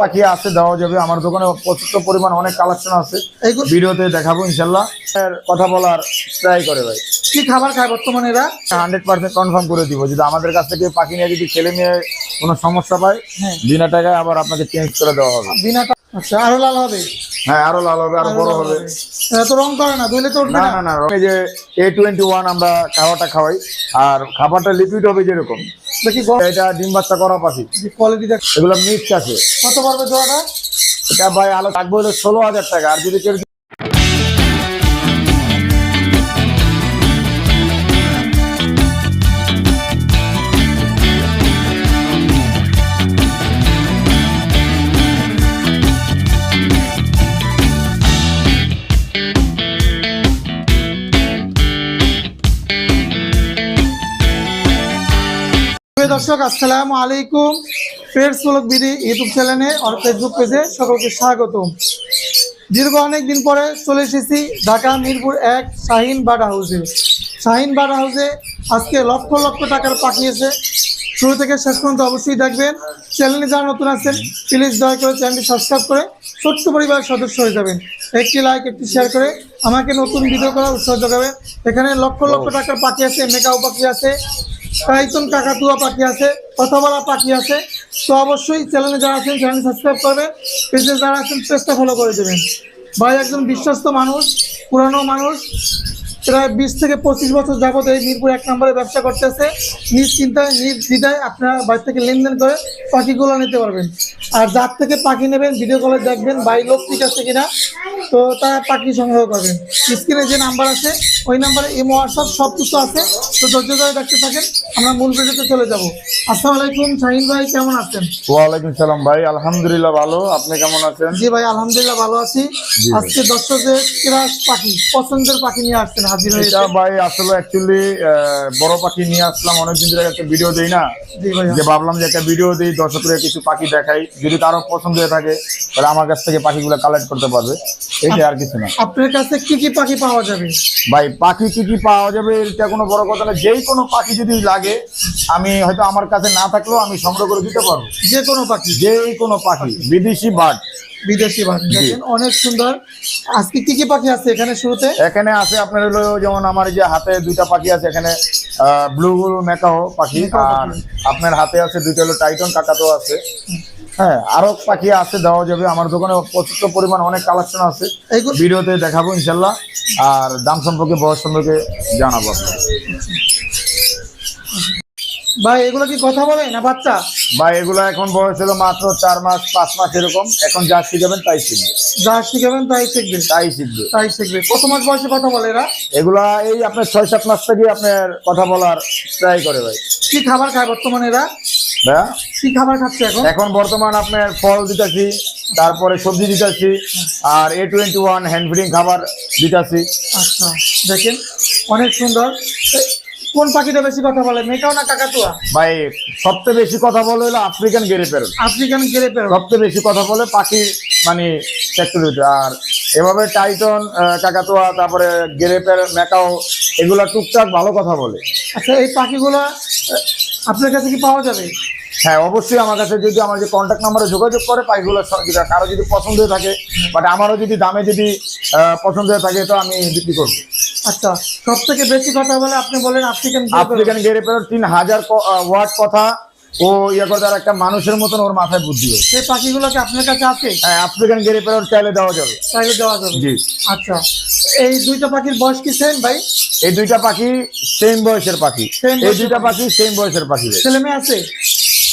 পাখি আছে দেওয়া যাবে। আমার দোকানে প্রচুর পরিমাণ অনেক কালেকশন আছে। ভিডিওতে দেখাবো ইনশাল্লাহ কথা বলার ট্রাই করে ভাই। কি খাবার খায় বর্তমানে এরা? হান্ড্রেড পার্সেন্ট কনফার্ম করে দিব। যদি আমাদের কাছ থেকে পাখি নিয়ে যদি ছেলে মেয়ে কোনো সমস্যা পায় হ্যাঁ। বিনা টাকায় আবার আপনাকে চেঞ্জ করে দেওয়া হবে। বিনা আচ্ছা আরও লাল হবে? হ্যাঁ আরও লাল হবে আরও বড় হবে। তো রং করে না ধুলে তো উঠবে না না? না না এই যে এ টোয়েন্টি ওয়ান আমরা খাবারটা খাওয়াই আর খাবারটা লিকুইড হবে যেরকম। দেখি এটা ডিম বাচ্চা করা পাখি। কোয়ালিটি দেখ এগুলো মিক্স আছে। কত পড়বে জোড়াটা এটা ভাই আলো থাকবে হলো ষোলো হাজার টাকা আর যদি কেউ দর্শক, আসসালামু আলাইকুম। ব্লগ বিডি ইউটিউব চ্যানেলে আর ফেসবুক পেজে সকলকে স্বাগত দীর্ঘ অনেক দিন পরে চলে এসেছি ঢাকা মিরপুর এক শাহিন বাডা হাউসে। শাহিন বাডা হাউসে আজকে লক্ষ লক্ষ টাকার পাঠিয়েছে। শুরু থেকে শেষ পর্যন্ত অবশ্যই দেখবেন। চ্যানেলে যারা নতুন আছেন প্লিজ দয়া করে চ্যানেলটি সাবস্ক্রাইব করে ছোট্ট পরিবারের সদস্য হয়ে যাবেন। একটি লাইক একটি শেয়ার করে আমাকে নতুন ভিডিও করার উৎসাহ যোগাবে। এখানে লক্ষ লক্ষ টাকার পাখি আছে মেকাও পাখি আছে কাইতন কাকাতুয়া পাখি আছে কথা বলা পাখি আছে। তো অবশ্যই চ্যানেলে যারা আছেন চ্যানেল সাবস্ক্রাইব করবেন পেজে যারা আছেন পেজটা ফলো করে দেবেন। ভাই একজন বিশ্বস্ত মানুষ পুরানো মানুষ প্রায় বিশ থেকে পঁচিশ বছর যাবত এই মিরপুর এক নম্বরে ব্যবসা করতেছে। নিজ চিন্তায় নিজ দ্বিধায় আপনারা বাড়ি থেকে লেনদেন করে পাখিগুলো নিতে পারবেন। আর যার থেকে পাখি নেবেন ভিডিও কলে দেখবেন বাই লোক ঠিক আছে কিনা তো তারা পাখি সংগ্রহ করবেন স্ক্রিনে যে নাম্বার আছে ওই নাম্বারে এম হোয়াটসঅ্যাপ সব কিছু আছে তো ধৈর্য ধরে দেখতে থাকেন আমরা মূল ভিডিওতে চলে যাব। আসসালামু আলাইকুম শাহিন ভাই কেমন আছেন? ওয়ালাইকুম সালাম ভাই আলহামদুলিল্লাহ ভালো আপনি কেমন আছেন? জি ভাই আলহামদুলিল্লাহ ভালো আছি। আজকে দর্শকদের ক্রাশ পাখি পছন্দের পাখি নিয়ে আসছেন হাজির এটা ভাই আসলে অ্যাকচুয়ালি বড় পাখি নিয়ে আসলাম অনেকদিন ধরে একটা ভিডিও দেই না? যে ভাবলাম যে একটা ভিডিও দিই দর্শকদের কিছু পাখি দেখাই। যদি কারও পছন্দ হয়ে থাকে তাহলে আমার কাছ থেকে পাখিগুলো কালেক্ট করতে পারবে। এইটা আর কিছু না। আপনার কাছে কি কি পাখি পাওয়া যাবে? ভাই পাখি কি কি পাওয়া যাবে এটা কোনো বড় কথা না। যেই কোনো পাখি যদি লাগে আমি হয়তো আমার কাছে না থাকলেও আমি সংগ্রহ করে দিতে পারব। যে কোনো পাখি। যেই কোনো পাখি বিদেশি বার্ড বিদেশি পাখি। দেখেন অনেক সুন্দর। আজকে কি কি পাখি আছে এখানে শুরুতে? এখানে আছে আপনার হলো যেমন আমার এই যে হাতে দুইটা পাখি আছে এখানে ব্লু ম্যাকাও পাখি আর আপনার হাতে আছে দুইটা হলো টাইটন কাকাতো আছে। হ্যাঁ আরও পাখি আছে দেওয়া যাবে। আমার দোকানে প্রচুর পরিমাণ অনেক কালেকশন আছে। ভিডিওতে দেখাবো ইনশাল্লাহ। আর দাম সম্পর্কে বয়স সম্পর্কে জানাব আপনাকে। ভাই এগুলো কি কথা বলে না বাচ্চা? ভাই এগুলো এখন বয়স হলো মাত্র চার মাস পাঁচ মাস এরকম। এখন যা শিখাবেন তাই শিখবে যা শিখাবেন তাই শিখবে তাই শিখবে। তাই শিখবে। কত মাস বয়সে কথা বলে এরা? এগুলা এই আপনার ছয় সাত মাস থেকে আপনার কথা বলার ট্রাই করে ভাই। কি খাবার খায় বর্তমানে এরা? ভাইয়া কি খাবার খাচ্ছে এখন? এখন বর্তমান আপনার ফল দিতেছি তারপরে সবজি দিতেছি আর এ টোয়েন্টি ওয়ান হ্যান্ড ফিডিং খাবার দিতেছি। আচ্ছা দেখেন অনেক সুন্দর। কোন পাখিটা বেশি কথা বলে মেকাও না কাকাতুয়া? ভাই সবচেয়ে বেশি কথা বলে হলো আফ্রিকান গেরে প্যারট আফ্রিকান গেলে পেরো সবচেয়ে বেশি কথা বলে পাখি মানে ফ্যাক্টরিতে আর এভাবে টাইটন কাকাতুয়া তারপরে গেরে প্যারট ম্যাকাও এগুলা টুকটাক ভালো কথা বলে। আচ্ছা এই পাখিগুলো আপনার কাছে কি পাওয়া যাবে? হ্যাঁ অবশ্যই আমার কাছে যদি আমার যে কন্ট্যাক্ট নাম্বারে যোগাযোগ করে পাইগুলো কারও যদি পছন্দ হয়ে থাকে বাট আমারও যদি দামে যদি পছন্দ হয়ে থাকে তো আমি বিক্রি করব। আচ্ছা সব থেকে বেশি কথা বলে আপনি বলেন আফ্রিকান আফ্রিকান গেরে পেরোর তিন হাজার কথা ও ইয়ে করে তার একটা মানুষের মতন ওর মাথায় বুদ্ধি হয় সেই পাখিগুলো কি আপনার কাছে আছে? হ্যাঁ আফ্রিকান গেরে পেরোর চাইলে দেওয়া যাবে। চাইলে দেওয়া যাবে। জি। আচ্ছা এই দুইটা পাখির বয়স কি সেম ভাই? এই দুইটা পাখি সেম বয়সের পাখি। এই দুইটা পাখি। সেম বয়সের পাখি। ছেলে মেয়ে আছে?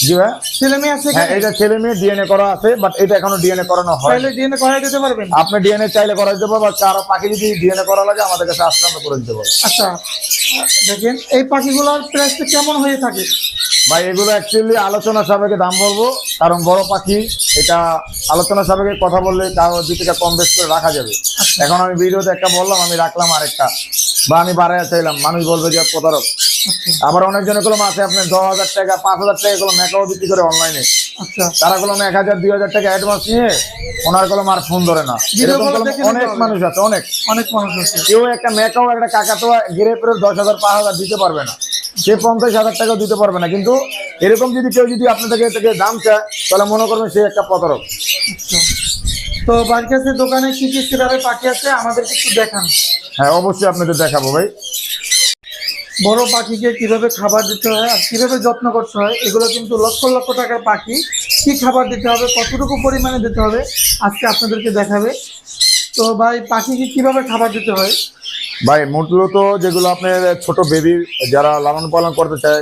জি ভাই ছেলে মেয়ে আছে হ্যাঁ এটা ছেলে মেয়ে ডিএনএ করা আছে বাট এটা এখনও ডিএনএ করানো হয় ডিএনএ দিতে পারবেন? আপনি ডিএনএ চাইলে করা দিতে পারব আর পাখি যদি ডিএনএ করা লাগে আমাদের কাছে আসলে আমরা করে দিতে পারব। আচ্ছা দেখেন এই পাখিগুলোর কেমন হয়ে থাকে? ভাই এগুলো অ্যাকচুয়ালি আলোচনা সাপেক্ষে দাম বলব কারণ বড় পাখি এটা আলোচনা সাপেক্ষে কথা বললে তাও দুই টাকা কম বেশ করে রাখা যাবে। এখন আমি ভিডিওতে একটা বললাম আমি রাখলাম আরেকটা। বা আমি বাড়াইয়া চাইলাম মানুষ বলবে যে প্রতারক। আচ্ছা। আবার অনেকজনের কলম আছে আপনার দশ হাজার টাকা পাঁচ হাজার টাকা কলম মেকাও বিক্রি করে অনলাইনে আচ্ছা। তারা কলম এক হাজার দুই হাজার টাকা অ্যাডভান্স নিয়ে ওনার কলম আর ফোন ধরে না। অনেক মানুষ আছে অনেক। অনেক মানুষ আছে। কেউ একটা মেকাও একটা কাকাতোয়া গ্রেপের দশ হাজার পাঁচ হাজার দিতে পারবে না। সে পঞ্চাশ হাজার টাকাও দিতে পারবে না। কিন্তু এরকম যদি কেউ যদি আপনার থেকে থেকে দাম চায় তাহলে মনে করবেন সে একটা প্রতারক। আচ্ছা। তো বাড়ির দোকানে কি কি সিরাপের পাখি আছে? আমাদেরকে একটু দেখান। হ্যাঁ অবশ্যই আপনাদের দেখাবো ভাই। বড় পাখিকে কীভাবে খাবার দিতে হয় আর কীভাবে যত্ন করতে হয়, এগুলো কিন্তু লক্ষ লক্ষ টাকার পাখি। কি খাবার দিতে হবে, কতটুকু পরিমাণে দিতে হবে, আজকে আপনাদেরকে দেখাবে। তো ভাই, পাখিকে কীভাবে খাবার দিতে হয়? ভাই, মূলত যেগুলো আপনার ছোট বেবি যারা লালন পালন করতে চায়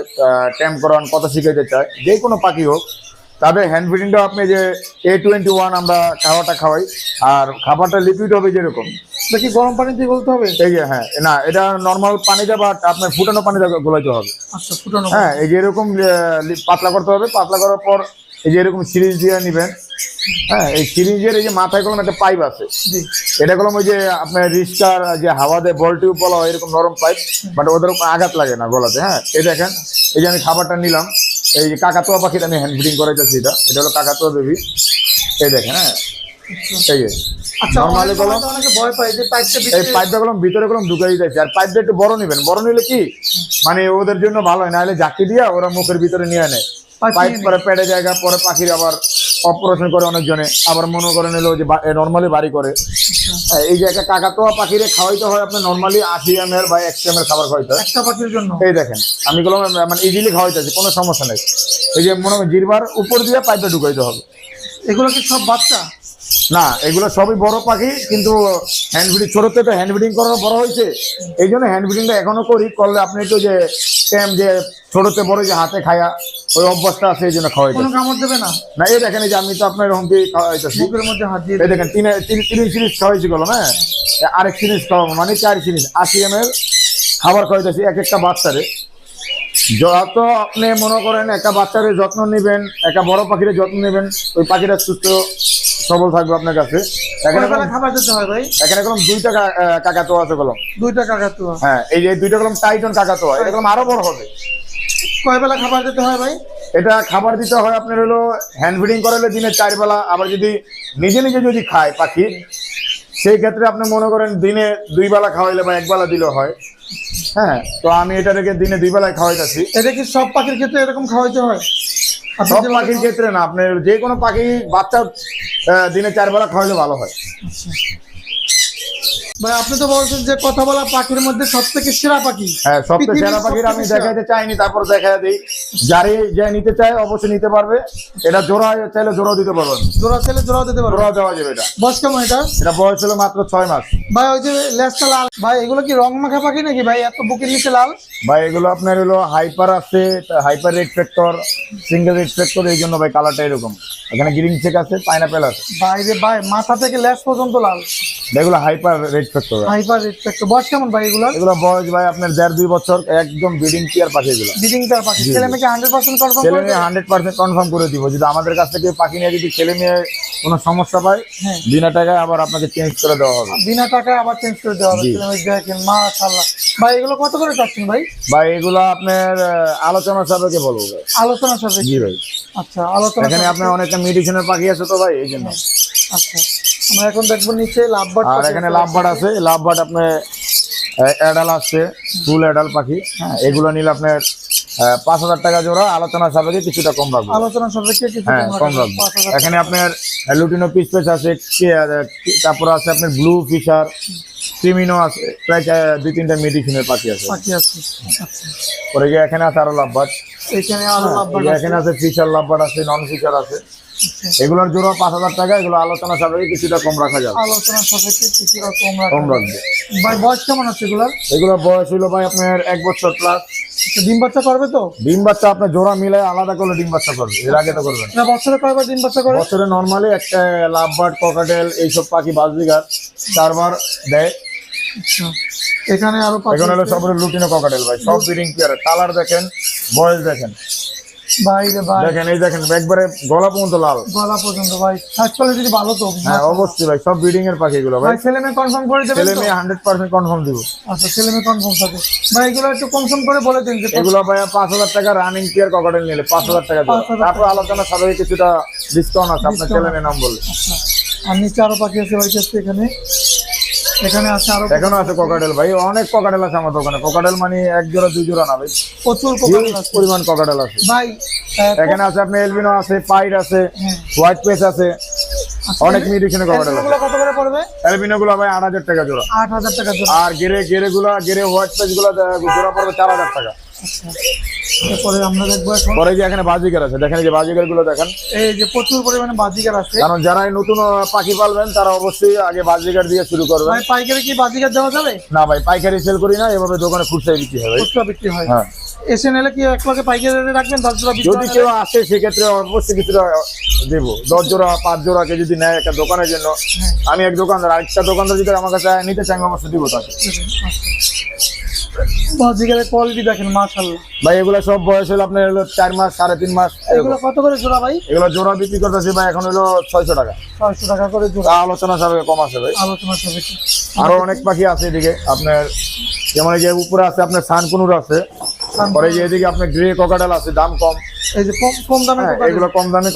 ট্যাম করান কথা শিখাইতে চায়, যে কোনো পাখি হোক, তাদের হ্যান্ড ফিডিংটা আপনি যে এ টোয়েন্টি ওয়ান আমরা খাওয়াটা খাওয়াই, আর খাবারটা লিকুইড হবে যেরকম। দেখি গরম পানি দিয়ে বলতে হবে? এই যে হ্যাঁ না এটা নর্মাল পানিতে বা আপনার ফুটানো পানিতে গোলাইতে হবে। আচ্ছা ফুটানো হ্যাঁ এই যে এরকম পাতলা করতে হবে পাতলা করার পর এই যে এরকম সিরিজ দিয়ে নেবেন। হ্যাঁ এই সিরিজের এই যে মাথায় কলম একটা পাইপ আছে। এটা কলম ওই যে আপনার রিস্কার যে হাওয়া দেয় বল টিউব বলা হয় এরকম নরম পাইপ বাট ওদের আঘাত লাগে না গলাতে হ্যাঁ। এই দেখেন এই যে আমি খাবারটা নিলাম এই যে কাকাতুয়া পাখিটা আমি হ্যান্ড ফিডিং করাইতেছি এটা এটা হলো কাকাতুয়া বেবি এই দেখেন হ্যাঁ। এই যে আচ্ছা Normally কলম- ভয় পায় যে পাইপটা এই ভিতরে পাইপটা কলম ভিতরে কলম ঢুকাই আর পাইপটা একটু বড় নেবেন। বড় নিলে কি? মানে ওদের জন্য ভালো হয়। নাহলে জাকি দিয়া ওরা মুখের ভিতরে নিয়ে নেয়। পাইপ করে পেটে জায়গা পরে পাখির আবার অপারেশন করে অনেকজনে। আবার মনে করে এলো যে নর্মালি বাড়ি করে। হ্যাঁ, এই যে একটা কাকাতোয়া পাখিরে খাওয়াইতে হয় আপনার নর্মালি আশি এম এর বা একশো এম এর খাবার খাওয়াইতে হয়। একটা পাখির জন্য? এই দেখেন আমি গুলো মানে ইজিলি খাওয়াইতেছি কোনো সমস্যা নেই। এই যে মনে হয় জিরবার উপর দিয়ে পাইপটা ঢুকাইতে হবে। এগুলো কি সব বাচ্চা? না এগুলো সবই বড় পাখি কিন্তু হ্যান্ড ফিডিং ছোটতে তো হ্যান্ড ফিডিং করানো বড় হয়েছে। এই জন্য হ্যান্ড ফিডিংটা এখনও করি করলে আপনি একটু যে ট্যাম যে ছোটতে বড় যে হাতে খায়া ওই অভ্যাসটা আছে এই জন্য খাওয়াইতে। কোনো কামড় দেবে না? না এই দেখেন যে আমি তো আপনার এরকম দিয়ে খাওয়াইতেছি। মুখের মধ্যে হাত দিয়ে এই দেখেন তিন তিন সিরিজ খাওয়াইছি গেল হ্যাঁ? আরেক সিরিজ খাওয়াবো মানে চার সিরিজ আশি এম এল খাবার খাওয়াইতেছি এক একটা বাচ্চারে। যত আপনি মনে করেন একটা বাচ্চারে যত্ন নেবেন একটা বড় পাখির যত্ন নেবেন ওই পাখিটা সুস্থ সবল থাকবে আপনার কাছে। এখানে খাবার দিতে হয় ভাই। এখানে কলম দুইটা আছে কলম দুইটা কাকাতুয়া হ্যাঁ এই যে দুইটা কলম টাইটন কাকাতো এটা কলম আরও বড় হবে। কয় বেলা খাবার দিতে হয় ভাই? এটা খাবার দিতে হয় আপনার হলো হ্যান্ড ফিডিং করালে দিনে চার বেলা আবার যদি নিজে নিজে যদি খায় পাখি সেই ক্ষেত্রে আপনি মনে করেন দিনে দুই বেলা খাওয়াইলে বা এক বেলা দিলেও হয়। হ্যাঁ তো আমি এটা থেকে দিনে দুই বেলায় খাওয়াইতেছি। এটা কি সব পাখির ক্ষেত্রে এরকম খাওয়াইতে হয়? সব পাখির ক্ষেত্রে না আপনার যে কোনো পাখি বাচ্চা আহ, দিনে চার বেলা খাওয়াইলে ভালো হয়। ভাই আপনি তো বলছেন যে কথা বলা পাখির মধ্যে সব থেকে সেরা পাখি। হ্যাঁ পৃথিবীর সেরা পাখির আমি দেখাইতে চাইনি তারপর দেখা দিই। যারে যে নিতে চায় অবশ্যই নিতে পারবে। এটা জোড়া চাইলে জোড়াও দিতে জোড়া ছেলে জোড়াও দিতে পারব জোড়া দেওয়া যাবে এটা। বয়স কেমন এটা? এটা বয়স হলো মাত্র মাস। ভাই ওই যে লেজটা লাল। ভাই এগুলো কি রং মাখা পাখি নাকি ভাই? এত বুকের নিচে লাল। ভাই এগুলো আপনার হলো হাইপার আছে hyper red factor single red factor এই জন্য ভাই কালারটা এরকম। এখানে গ্রিন চেক আছে পাইনাপেল আছে। ভাই রে ভাই মাথা থেকে লেজ পর্যন্ত লাল। এগুলো হাইপার রেড হাইপার বয়স কেমন ভাই এগুলো? বয়স ভাই আপনার দেড় দুই বছর একদম ব্রিডিং এগুলো। ছেলে মেয়েকে হান্ড্রেড পার্সেন্ট কনফার্ম ছেলে মেয়ে হান্ড্রেড পার্সেন্ট কনফার্ম করে দিব। যদি আমাদের কাছ থেকে পাখি নিয়ে যদি ছেলে মেয়ে কোনো সমস্যা পায় হ্যাঁ। বিনা টাকায় আবার আপনাকে চেঞ্জ করে দেওয়া হবে। বিনা টাকায় আবার চেঞ্জ করে দেওয়া হবে। জি। ছেলে মেয়ে দেখেন মাশাআল্লাহ। ভাই এগুলো কত করে চাচ্ছেন ভাই? ভাই এগুলো আপনার আলোচনা সাপেক্ষে বলব ভাই। আলোচনা সাপেক্ষে? জি ভাই। আচ্ছা আলোচনা এখানে আপনার অনেকটা মেডিসিনের পাখি আছে তো ভাই এই জন্য। আচ্ছা। আমরা এখন দেখব নিচে লাভবার্ড আর এখানে লাভবার্ড আছে লাভবার্ড আপনার অ্যাডাল আছে ফুল অ্যাডাল পাখি। হ্যাঁ এগুলো নিলে আপনার পাঁচ হাজার টাকা জোড়া আলোচনা সাপেক্ষে কিছুটা কম রাখব। আলোচনা সাপেক্ষে হ্যাঁ কম রাখব। এখানে আপনার লুটিনো পিস পেস আছে আহ, আছে আপনার ব্লু ফিশার ক্রিমিনো আছে প্রায় দুই তিনটা মেডিসিনের পাখি আছে। পাখি আছে। আচ্ছা। পরে এখানে আছে আরও লাভবার্ড এখানে আরও আছে এখানে আছে। ফিশার লাভবার্ড আছে নন ফিশার আছে। এগুলোর জোড়া পাঁচ হাজার টাকা এগুলো আলোচনা সাপেক্ষে কিছুটা কম রাখা যাবে। আলোচনা সাপেক্ষে কিছুটা কম কম রাখবে। ভাই বয়স কেমন আছে এগুলার এগুলো বয়স হলো ভাই আপনার এক বছর প্লাস আচ্ছা, ডিম বাচ্চা করবে তো? ডিম বাচ্চা আপনার জোড়া মিলে আলাদা করলে ডিম বাচ্চা করবে এর আগে তো করবেন। না বছরে কয়বার ডিম বাচ্চা করে? বছরে নর্মালি একটা লাভবার্ড ককাটেল এইসব পাখি বাজবিঘাট চারবার দেয়। আচ্ছা। এখানে আরও এখন হলো সব লুটিনো ককাটেল ভাই সব ব্রিডিং পেয়ার কালার দেখেন বয়স দেখেন। ভাই রে ভাই। দেখেন এই দেখেন একবারে গলা পর্যন্ত লাল। গলা পর্যন্ত ভাই। সার্চ ভালো তো হ্যাঁ অবশ্যই ভাই সব ব্রিডিং এর পাখি এগুলো ভাই। ছেলে মেয়ে কনফার্ম করে দেবেন ছেলে মেয়ে হান্ড্রেড পার্সেন্ট কনফার্ম দিব। আচ্ছা ছেলে মেয়ে কনফার্ম থাকে ভাই এগুলো একটু কনফার্ম করে বলে দিন যে এগুলো ভাই পাঁচ হাজার টাকা রানিং পেয়ার ককাটেল নিলে পাঁচ হাজার টাকা দেবো 5,000 তারপর আলোচনা কিছুটা ডিসকাউন্ট আছে আপনার ছেলে মেয়ে নাম বললে। আচ্ছা আর নিচে আরও পাখি আছে ভাই এখানে। এখানে আছে আরও এখনও আছে ককাটেল ভাই অনেক ককাটেল আছে আমার দোকানে ককাটেল মানে এক জোড়া দুই জোড়া না ভাই। প্রচুর পরিমাণ ককাটেল আছে। ভাই এখানে আছে আপনার এলবিনো আছে পাইড আছে হ্যাঁ। হোয়াইট পেস আছে। আচ্ছা, অনেক মিউটিশনে আছে। এগুলো কত করে পড়বে? এলবিনো গুলো ভাই আট হাজার টাকা জোড়া। আট হাজার টাকা জোড়া। আর গেরে গেরে গুলা গেরে হোয়াইট পেসগুলা জোড়া পড়বে চার হাজার টাকা। এরপরে আমরা দেখব এখন পরে যে এখানে বাজিকার আছে দেখেন যে বাজিকারগুলো দেখেন। এই যে প্রচুর পরিমাণে বাজিকার আছে। কারণ যারা নতুন পাখি পালবেন তারা অবশ্যই আগে বাজিকার দিয়ে শুরু করবেন। ভাই পাইকারি কি বাজিকার দেওয়া যাবে? না ভাই পাইকারি সেল করি না এভাবে দোকানে বিক্রি হয় খুচরা বিক্রি হয়। হ্যাঁ। এসে নিলে কি এক লগে পাইকারি রেটে রাখবেন জোড়া যদি কেউ আসে সেক্ষেত্রে অবশ্যই কিছুটা দেবো। দশ জোড়া পাঁচ জোড়া কে যদি নেয় একটা দোকানের জন্য আমি এক দোকানদার আরেকটা দোকানদার যদি আমার কাছে নিতে চাই আমি অবশ্যই দিব তাকে। বাজিকারের কোয়ালিটি দেখেন মাশাল্লাহ ভাই এগুলো সব বয়স হলো আপনার হলো মাস এগুলো। কত করে জোড়া ভাই? এগুলো জোড়া বিক্রি করতেছি ভাই এখন হলো টাকা। ছয়শো টাকা করে জোড়া। আলোচনা কম আছে ভাই। আলোচনা সাপেক্ষে। আরও অনেক পাখি আছে এদিকে আপনার যেমন এই যে উপরে আছে আপনার সানকুনুর আছে। পরে যে এদিকে আপনার গ্রে ককাডাল আছে দাম কম। এই যে কম দামে হ্যাঁ, এগুলো কম দামে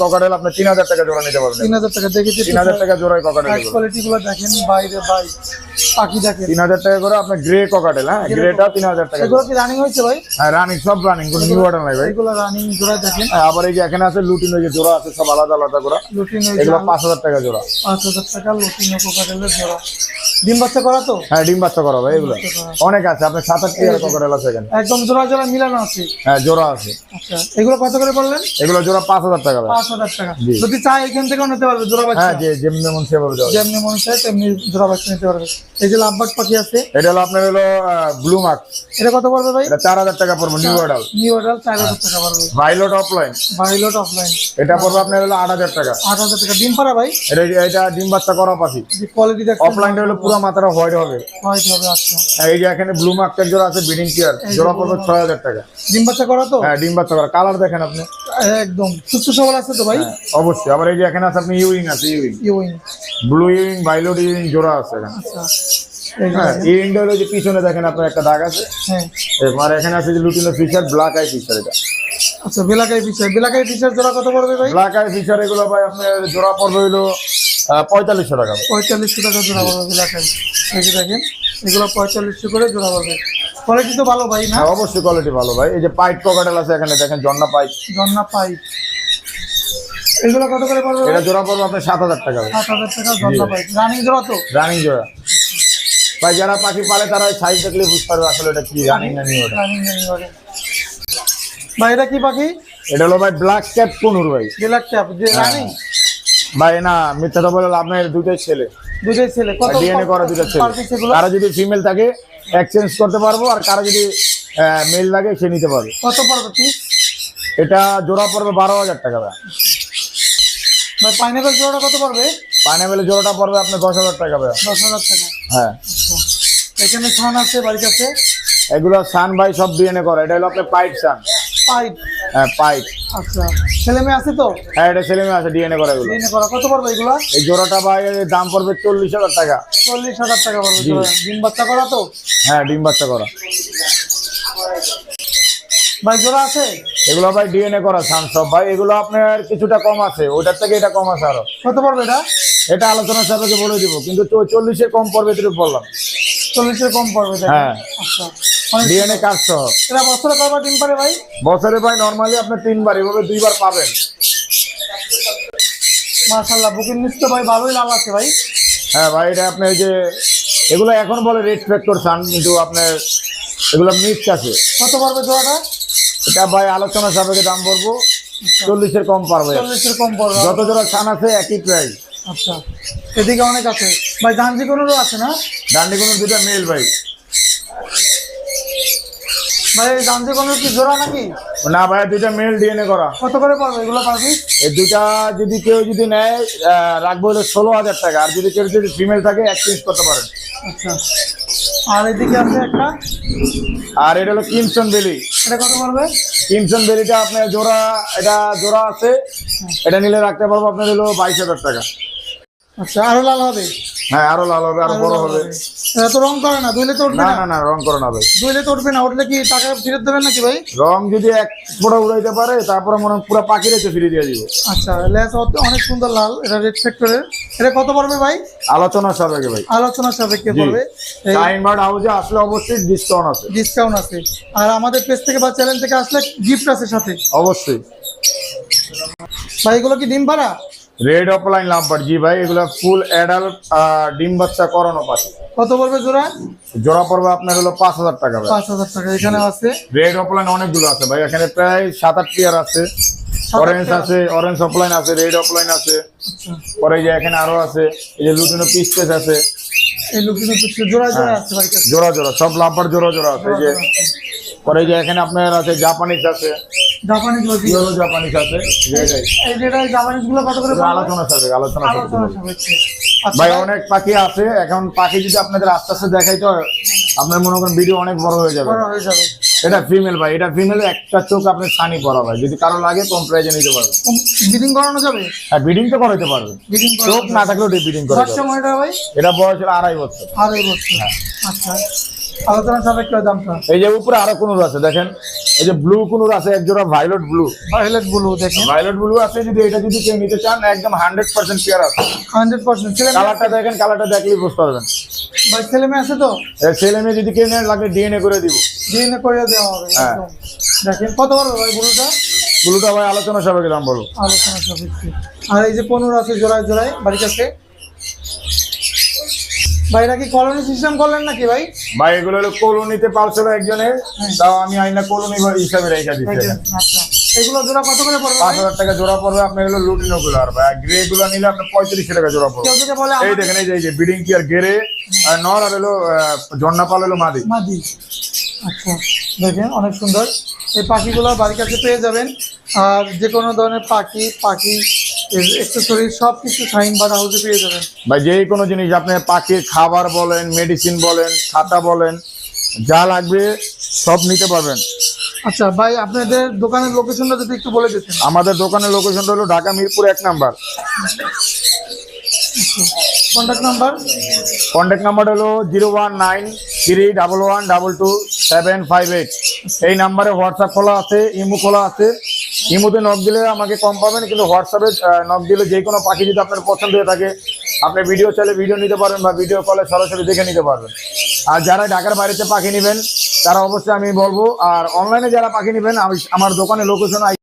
টাকা জোড়া নিতে পারবেন। টাকা দেখেছি তিন হাজার টাকা জোড়ায় ককাডাল এগুলো। কোয়ালিটি গুলো দেখেন বাইরে বাই পাখি দেখেন। তিন হাজার টাকা করে আপনার গ্রে ককাটেল হ্যাঁ? গ্রেটা তিন হাজার টাকা এগুলো কি রানিং হয়েছে ভাই? হ্যাঁ রানিং সব রানিং কোনো নিউ অর্ডার নাই ভাই। এগুলো রানিং জোড়া দেখেন। আবার এই যে এখানে আছে লুটিন ওই যে জোড়া আছে সব আলাদা আলাদা করে লুটিন এগুলো পাঁচ হাজার টাকা জোড়া। পাঁচ হাজার টাকা লুটিন কোকাটেলের জোড়া। ডিম বাচ্চা করা তো? হ্যাঁ ডিম বাচ্চা করা ভাই এগুলো। অনেক আছে সাত আট টাকার ককাটেল আছে এখানে। একদম জোড়া জোড়া মিলানো আছে? হ্যাঁ জোড়া আছে। আচ্ছা এগুলো কত করে বললেন? এগুলো জোড়া পাঁচ হাজার টাকা ভাই। পাঁচ হাজার টাকা। যদি চাই এখান থেকেও নিতে পারবে জোড়া বাচ্চা। হ্যাঁ যে যেমনি মন সেভাবে দেওয়া যেমনি মনে চায় তেমনি জোড়া বাচ্চা নিতে পারবে। এই যে লাভবাগ পাখি আছে এটা হলো আপনার হলো ব্লু মার্ক এটা কত পড়বে ভাই? এটা চার হাজার টাকা পড়বে নিউ অর্ডার নিউ অর্ডার চার হাজার টাকা পড়বে। ভাইলট অফলাইন বাইলট অফলাইন এটা পড়বে আপনার হলো আট হাজার টাকা। আট হাজার টাকা। ডিম পাড়া ভাই? এটা এটা ডিম বাচ্চা করা পাখি। যে কোয়ালিটি দেখছেন অফলাইনটা হলো পুরো মাথাটা হোয়াইট হবে। হোয়াইট হবে আচ্ছা। এই যে এখানে ব্লু মার্কের জোড়া আছে জোড়া পড়বে ছয় টাকা। ডিম বাচ্চা করা তো? হ্যাঁ ডিম বাচ্চা করা। কালার দেখেন আপনি? একদম। সুস্থ সবল আছে তো ভাই? হ্যাঁ, অবশ্যই। আবার এই যে এখানে আছে আপনি ইউইং আছে ইউইং ইউইং ব্লু ইউইং ভাইলট ইউইং জোড়া আছে এখানে। আচ্ছা। হ্যাঁ ইউইংটা হলো যে পিছনে দেখেন আপনার একটা দাগ আছে। হ্যাঁ। আর এখানে আছে যে লুটিনো ব্ল্যাক আই ফিচার এটা। আচ্ছা বেলাকাই ফিচার বেলাকাই ফিচার জোড়া কত পড়বে ভাই? ব্ল্যাক আই ফিচার এগুলো ভাই আপনার জোড়া পড়বে হলো পঁয়তাল্লিশশো টাকা। পঁয়তাল্লিশশো টাকা জোড়া পড়বে দেখেন এগুলো পঁয়তাল্লিশশো করে জোড়া পড়বে। কোয়ালিটি তো ভালো ভাই না? হ্যাঁ অবশ্যই কোয়ালিটি ভালো ভাই। এই যে পাইপ পকেটেল আছে এখানে দেখেন জন্না পাইপ জন্না পাইপ এগুলো কত করে পড়বে এটা জোড়া পড়বে আপনার সাত হাজার টাকা সাত হাজার টাকা জন্না পাইপ রানিং জোড়া তো? রানিং জোড়া। ভাই যারা পাখি পালে তারা সাইজ দেখলে বুঝতে পারবে আসলে এটা কি রানিং না নিউ রানিং ভাই এটা কি পাখি? এটা হলো ভাই ব্ল্যাক ক্যাপ কোনুর ভাই। ব্ল্যাক ক্যাপ যে হ্যাঁ। রানিং ভাই না মিথ্যা তো বলে লাভ নাই দুটোই ছেলে। দুটোই ছেলে। কত ডিএনএ করা দুটো ছেলে। কারও যদি ফিমেল থাকে এক্সচেঞ্জ করতে পারব আর কারও যদি মেল লাগে সে নিতে পারবে। কত পড়বে পিস এটা জোড়া পড়বে বারো হাজার টাকা ভাই। পাইনাপেল জোড়াটা কত পড়বে? পাইনাপেলের জোড়াটা পড়বে আপনার দশ হাজার টাকা ভাই। দশ হাজার টাকা। হ্যাঁ। আচ্ছা। এখানে ছান আছে বাড়ির কাছে? এগুলো সান ভাই সব ডিএনএ করা। এটা হলো আপনার পাইপ সান পাইপ হ্যাঁ পাইপ আচ্ছা। ছেলে মেয়ে আছে তো? হ্যাঁ এটা ছেলে মেয়ে আছে ডিএনএ করা এগুলো। ডিএনএ করা। কত পড়বে এগুলো? এই জোড়াটা ভাই এর দাম পড়বে চল্লিশ হাজার টাকা। চল্লিশ হাজার টাকা পড়বে ডিম। বাচ্চা করা তো? হ্যাঁ ডিম বাচ্চা করা। ভাই জোড়া আছে? এগুলো ভাই ডিএনএ করা ভাই এগুলো আপনার কিছুটা কম আছে। ওটার থেকে এটা কম আছে আরও। কত পড়বে এটা? এটা আলোচনার সাপেক্ষে বলে দিব কিন্তু চল্লিশে কম পড়বে বললাম। চল্লিশের কম পড়বে হ্যাঁ। আচ্ছা। ডিএনএ কাজ সহ এটা বছরে কয়বার ডিম পারে ভাই? বছরে ভাই নরমালি আপনি তিনবার এভাবে দুইবার পাবেন। মাশাল্লাহ বুকিং নিচ তো ভাই ভালোই লাল আছে ভাই। হ্যাঁ ভাই এটা আপনি এই যে এগুলো এখন বলে রেড ফ্যাক্টর সান কিন্তু আপনার এগুলো মিক্স আছে। কত পারবে জোড়াটা? এটা ভাই আলোচনার সাপেক্ষে দাম পড়ব চল্লিশের কম পারবে। চল্লিশের কম পড়বে। যত জোড়া সান আছে একই প্রাইস আচ্ছা। এদিকে অনেক আছে। ভাই কোনোরও আছে না? ডান্ডি কোনো দুটা মেল ভাই। ভাই কোনোর কি জোড়া নাকি? না ভাই দুইটা মেল ডিএনএ করা। কত করে পড়বে? এগুলো পারবি এই দুইটা যদি কেউ যদি নেয় রাখব হলো ষোলো হাজার টাকা। আর যদি কেউ যদি ফিমেল থাকে এক্সচেঞ্জ করতে পারেন। আচ্ছা। আর এদিকে আছে একটা? আর এটা হলো কিমসন বেলি এটা কত পড়বে? কিমসন বেরিটা আপনার জোড়া এটা জোড়া আছে। এটা নিলে রাখতে পারব আপনার হলো বাইশ হাজার টাকা। আচ্ছা আরও লাল হবে। হ্যাঁ আরও লাল হবে আরও বড় হবে। এটা তো রং করে না তো উঠবে না না? না না রং করে না ভাই। দুইলে তো উঠবে না উঠলে কি টাকা ফেরত দেবেন নাকি ভাই? রং যদি এক ফোটা উড়াইতে পারে তারপরে মনে পুরো পাখি রেখে ফিরে দিয়ে দিব। আচ্ছা লেস অনেক সুন্দর লাল এটা রেড এটা কত পড়বে ভাই? আলোচনা সাপেক্ষে ভাই। আলোচনা সাপেক্ষে জি। পড়বে। টাইম বার্ড হাউসে আসলে অবশ্যই ডিসকাউন্ট আছে। ডিসকাউন্ট আছে। আর আমাদের পেজ থেকে বা চ্যানেল থেকে আসলে গিফট আছে সাথে। অবশ্যই। ভাই এগুলো কি ডিম পাড়া রেড অফলাইন লাভবার জি ভাই এগুলো ফুল অ্যাডাল্ট ডিম বাচ্চা করানো পাখি কত পড়বে জোড়া? জোড়া পড়বে আপনার হলো পাঁচ হাজার টাকা পাঁচ হাজার টাকা এখানে আছে? রেড অফলাইন অনেকগুলো আছে ভাই এখানে প্রায় সাত আট পেয়ার আছে অরেঞ্জ আছে অরেঞ্জ অফলাইন আছে রেড অফলাইন আছে। আচ্ছা। পরে যে এখানে আরও আছে এই যে লুটিনো পিসপেস আছে। এই জোড়া জোড়া হ্যাঁ। আছে ভাই জোড়া জোড়া সব লাভবার জোড়া জোড়া আছে এই যে। পরে যে এখানে আপনার আছে জাপানিজ আছে। জাপানিজ জাপানিজ আছে কত করে আলোচনা সাপেক্ষে আলোচনা। সাপেক্ষে। আচ্ছা ভাই অনেক পাখি আছে এখন পাখি যদি আপনাদের আস্তে আস্তে দেখাইতে হয় আপনার মনে করেন ভিডিও অনেক বড় হয়ে যাবে। বড় হয়ে যাবে। এটা ফিমেল ভাই এটা ফিমেল একটা চোখ আপনি ছানি পরা ভাই যদি কারও লাগে কম প্রাইজে নিতে পারবেন বিডিং করানো যাবে? আর বিডিং তো করাইতে পারবে। চোখ না থাকলেও বিডিং করে এটা বয়স আড়াই বছর। আড়াই বছর। আচ্ছা। আলোচনা সাপেক্ষে দামটা এই যে উপরে আরও আছে দেখেন। এই যে ব্লু আছে এক জোড়া ভায়োলেট ব্লু ভায়োলেট ব্লু দেখেন। ভায়োলেট ব্লু আছে যদি এটা যদি কেউ নিতে চান একদম পিয়ার আছে। ছেলে কালারটা দেখেন কালারটা দেখলেই বুঝতে পারবেন। ভাই ছেলে মেয়ে আছে তো? এর ছেলে মেয়ে যদি কেউ নেন লাগে ডিএনএ করে দিব। ডিএনএ করে দেওয়া হবে হ্যাঁ। দেখেন কত বড় ভাই ব্লুটা ব্লুটা ভাই আলোচনা সাপেক্ষে দাম বলো। আলোচনা সাপেক্ষে। আর এই যে পনেরো আছে জোড়ায় জোড়ায় বাড়ির কাছে? ভাইরা কি কলোনি সিস্টেম করলেন নাকি ভাই? ভাই এগুলো হলো কলোনিতে পালছিল একজনের তাও আমি আইনা কলোনি হিসাবে রেখে দিচ্ছি আচ্ছা। এগুলো জোড়া কত করে পড়বে পাঁচ ভাই? হাজার টাকা জোড়া পড়বে আপনার লুটিনো গুলো আর ভাই। গ্রে গুলো নিলে আপনার পঁয়ত্রিশ টাকা জোড়া পড়বে। কেউ যদি বলে এই দেখেন এই যে কি আর গেরে আর নর আর হলো ঝর্ণা পাল হলো মাদি। মাদি। আচ্ছা দেখেন অনেক সুন্দর। এই পাখিগুলো বাড়ির কাছে পেয়ে যাবেন। আর যে কোনো ধরনের পাখি পাখি এক্সেসরিজ সব কিছু সাইন বা হাউসে পেয়ে যাবেন। ভাই যে কোনো জিনিস আপনি পাখির খাবার বলেন মেডিসিন বলেন খাতা বলেন যা লাগবে সব নিতে পারবেন। আচ্ছা ভাই আপনাদের দোকানের লোকেশনটা যদি একটু বলে দিতেন। আমাদের দোকানের লোকেশনটা হলো ঢাকা মিরপুর এক number. Contact number contact number হলো zero one nine three double one double two seven five eight. এই নাম্বারে হোয়াটসঅ্যাপ খোলা আছে ইমো খোলা আছে। ইমোতে নক দিলে আমাকে কম পাবেন, কিন্তু হোয়াটসঅ্যাপে নক দিলে যে কোনো পাখি যদি আপনার পছন্দ হয়ে থাকে, আপনি ভিডিও চাইলে ভিডিও নিতে পারবেন বা ভিডিও কলে সরাসরি দেখে নিতে পারবেন। আর যারা ঢাকার বাইরেতে পাখি নেবেন, তারা অবশ্যই আমি বলব, আর অনলাইনে যারা পাখি নেবেন, আমি, আমার দোকানে লোকেশন